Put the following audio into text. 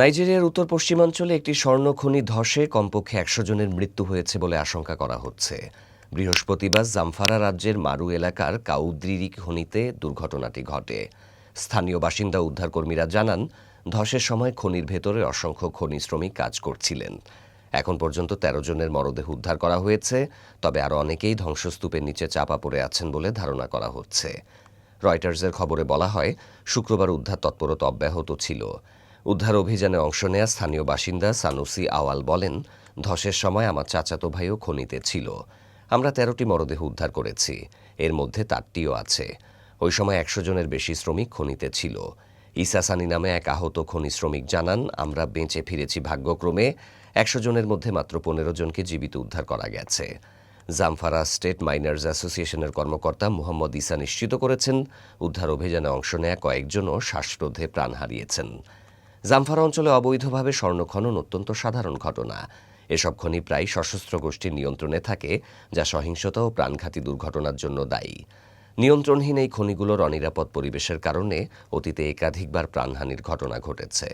নাইজেরিয়ার উত্তর পশ্চিমাঞ্চলে একটি স্বর্ণ খনি ধসে কমপক্ষে একশো জনের মৃত্যু হয়েছে বলে আশঙ্কা করা হচ্ছে। বৃহস্পতিবার জামফারা রাজ্যের মারু এলাকার কাউদ্রিরি খনিতে দুর্ঘটনাটি ঘটে। স্থানীয় বাসিন্দা উদ্ধারকর্মীরা জানান, ধসের সময় খনির ভেতরে অসংখ্য খনি শ্রমিক কাজ করছিলেন। এখন পর্যন্ত তেরো জনের মরদেহ উদ্ধার করা হয়েছে, তবে আরও অনেকেই ধ্বংসস্তূপের নিচে চাপা পড়ে আছেন বলে ধারণা করা হচ্ছে। রয়টার্সের খবরে বলা হয়, শুক্রবার উদ্ধার তৎপরতা অব্যাহত ছিল। উদ্ধার অভিযানে অংশ নেয়া স্থানীয় বাসিন্দা সানুসি আওয়াল বলেন, ধসের সময় আমার চাচাতো ভাইও খনিতে ছিল। আমরা তেরোটি মরদেহ উদ্ধার করেছি। এর মধ্যে তারটিও আছে। ওই সময় একশো জনের বেশি শ্রমিক খনিতে ছিল। ইসা সানি নামে এক আহত খনি শ্রমিক জানান, আমরা বেঁচে ফিরেছি ভাগ্যক্রমে। একশো জনের মধ্যে মাত্র পনেরো জনকে জীবিত উদ্ধার করা গেছে। জামফারা স্টেট মাইনার্স অ্যাসোসিয়েশনের কর্মকর্তা মোহাম্মদ ইসা নিশ্চিত করেছেন, উদ্ধার অভিযানে অংশ নেয়া কয়েকজনও শ্বাসরোধে প্রাণ হারিয়েছেন। জামফারা অঞ্চলে অবৈধভাবে স্বর্ণ খনন অত্যন্ত সাধারণ ঘটনা। এসব খনি প্রায় সশস্ত্র গোষ্ঠীর নিয়ন্ত্রণে থাকে, যা সহিংসতা ও প্রাণঘাতী দুর্ঘটনার জন্য দায়ী। নিয়ন্ত্রণহীন এই খনিগুলোর অনিরাপদ পরিবেশের কারণে অতীতে একাধিকবার প্রাণহানির ঘটনা ঘটেছে।